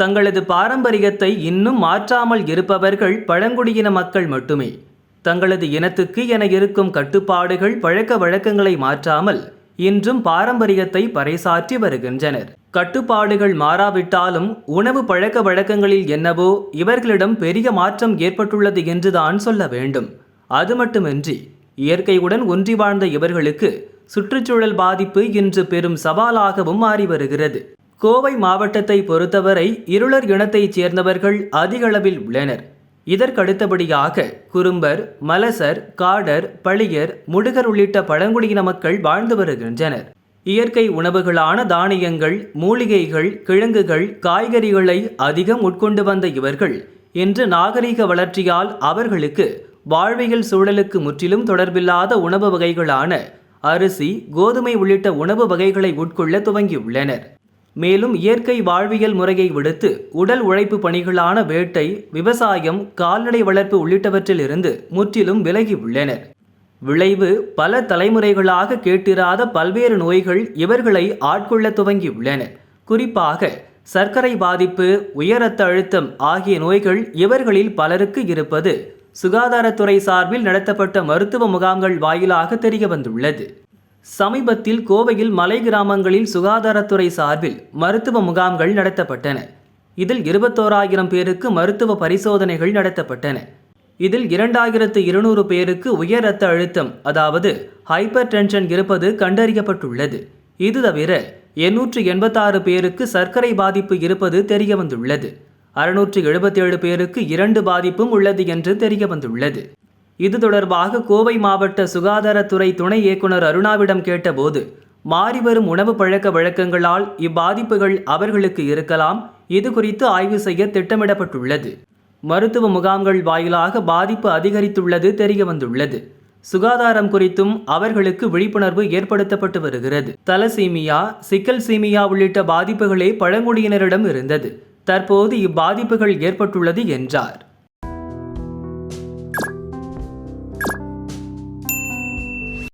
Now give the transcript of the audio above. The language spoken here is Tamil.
தங்களது பாரம்பரியத்தை இன்னும் மாற்றாமல் இருப்பவர்கள் பழங்குடியின மக்கள் மட்டுமே. தங்களது இனத்துக்கு என இருக்கும் கட்டுப்பாடுகள் பழக்க வழக்கங்களை மாற்றாமல் இன்றும் பாரம்பரியத்தை பறைசாற்றி வருகின்றனர். கட்டுப்பாடுகள் மாறாவிட்டாலும் உணவு பழக்க வழக்கங்களில் என்னவோ இவர்களிடம் பெரிய மாற்றம் ஏற்பட்டுள்ளது என்றுதான் சொல்ல வேண்டும். அது மட்டுமின்றி இயற்கையுடன் ஒன்றி வாழ்ந்த இவர்களுக்கு சுற்றுச்சூழல் பாதிப்பு இன்று பெரும் சவாலாகவும் மாறி வருகிறது. கோவை மாவட்டத்தை பொறுத்தவரை இருளர் இனத்தைச் சேர்ந்தவர்கள் அதிகளவில் உள்ளனர். இதற்கடுத்தபடியாக குறும்பர் மலசர் காடர் பளியர் முடுகர் உள்ளிட்ட பழங்குடியின மக்கள் வாழ்ந்து வருகின்றனர். இயற்கை உணவுகளான தானியங்கள் மூலிகைகள் கிழங்குகள் காய்கறிகளை அதிகம் உட்கொண்டு வந்த இவர்கள் இன்று நாகரிக வளர்ச்சியால் அவர்களுக்கு வாழ்வியல் சூழலுக்கு முற்றிலும் தொடர்பில்லாத உணவு வகைகளான அரிசி கோதுமை உள்ளிட்ட உணவு வகைகளை உட்கொள்ள துவங்கியுள்ளனர். மேலும் இயற்கை வாழ்வியல் முறையை விடுத்து உடல் உழைப்பு பணிகளான வேட்டை விவசாயம் கால்நடை வளர்ப்பு உள்ளிட்டவற்றிலிருந்து முற்றிலும் விலகி உள்ளனர். விளைவு பல தலைமுறைகளாக கேட்டிராத பல்வேறு நோய்கள் இவர்களை ஆட்கொள்ள துவங்கியுள்ளன குறிப்பாக சர்க்கரை பாதிப்பு உயர் ரத்த அழுத்தம் ஆகிய நோய்கள் இவர்களில் பலருக்கு இருப்பது சுகாதாரத்துறை சார்பில் நடத்தப்பட்ட மருத்துவ முகாம்கள் வாயிலாக தெரிய வந்துள்ளது. சமீபத்தில் கோவையில் மலை கிராமங்களில் சுகாதாரத்துறை சார்பில் மருத்துவ முகாம்கள் நடத்தப்பட்டன. இதில் இருபத்தோராயிரம் பேருக்கு மருத்துவ பரிசோதனைகள் நடத்தப்பட்டன. இதில் இரண்டாயிரத்து இருநூறு பேருக்கு உயர் இரத்த அழுத்தம் அதாவது ஹைப்பர் டென்ஷன் இருப்பது கண்டறியப்பட்டுள்ளது. இது தவிர எண்ணூற்று எண்பத்தாறு பேருக்கு சர்க்கரை பாதிப்பு இருப்பது தெரியவந்துள்ளது. அறுநூற்று எழுபத்தேழு பேருக்கு இரண்டு பாதிப்பும் உள்ளது என்று தெரியவந்துள்ளது. இது தொடர்பாக கோவை மாவட்ட சுகாதாரத்துறை துணை இயக்குனர் அருணாவிடம் கேட்டபோது மாறிவரும் உணவு பழக்க வழக்கங்களால் இப்பாதிப்புகள் அவர்களுக்கு இருக்கலாம் இது குறித்து ஆய்வு செய்ய திட்டமிடப்பட்டுள்ளது. மருத்துவ முகாம்கள் வாயிலாக பாதிப்பு அதிகரித்துள்ளது தெரிய வந்துள்ளது சுகாதாரம் குறித்தும் அவர்களுக்கு விழிப்புணர்வு ஏற்படுத்தப்பட்டு வருகிறது. தலசீமியா சிக்கல் சீமியா உள்ளிட்ட பாதிப்புகளே பழங்குடியினரிடம் இருந்தது. தற்போது இப்பாதிப்புகள் ஏற்பட்டுள்ளது என்றார்.